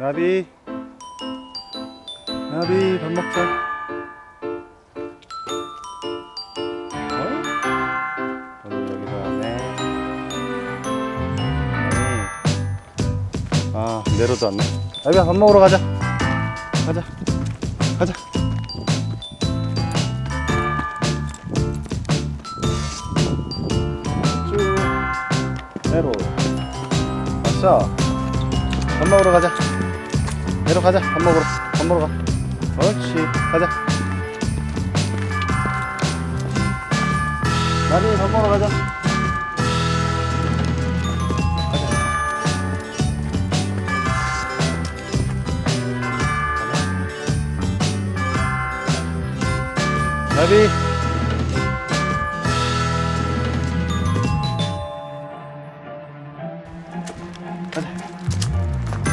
나비. 나비 밥 먹자. 어? 아니. 아 내려도 왔네. 나비야 밥 먹으러 가자. 가자. 가자. 쭉. 내로. 왔어. 밥 먹으러 가자 내려 가자. 밥 먹으러 밥 먹으러 가. 옳지. 가자. 나중에 밥 먹으러 가자. 가자. 나비.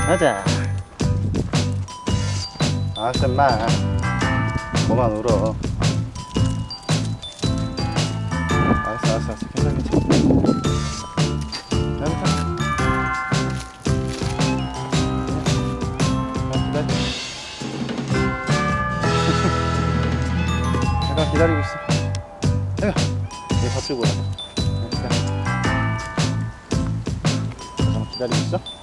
가자 아싸 마 그만 울어. 알았어 알았어 알았어. 괜찮아 괜찮아. 기다려. 잠깐 기다리고 있어. 내가. 얘밥 주고 가 잠깐만 기다리고 있어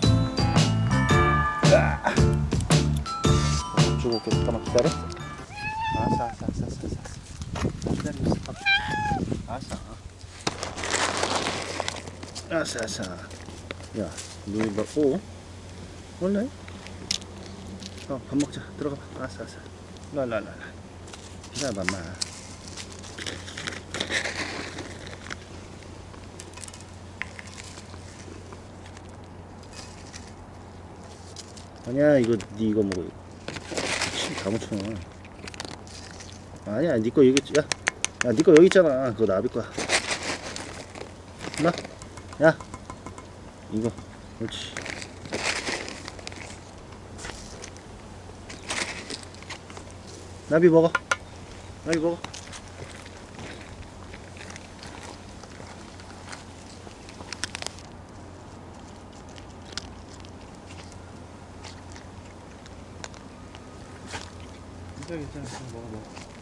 기다려. 알았어 알았어 알았어 알았어 알았어 기다리고 있어 밥 알았어 알았어 알았어 야 눈이 뭐 오? 원래? 어 밥 먹자. 들어가 봐. 알았어 알았어 랄랄랄라 기다려봐 마. 아니야 이거 니 이거 먹어 침 다 묻혀 아니야 니거 여기 있- 야, 야 니거 여기 있잖아. 그거 나비 거야. 나, 야 이거. 그렇지. 나비 먹어. 나비 먹어 그냥 먹어 먹어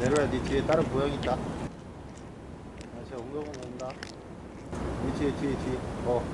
내려야 네 뒤에 다른 고양이 있다. 아 제가 옮겨보고 온다. 네 뒤에 뒤에 뒤에. 어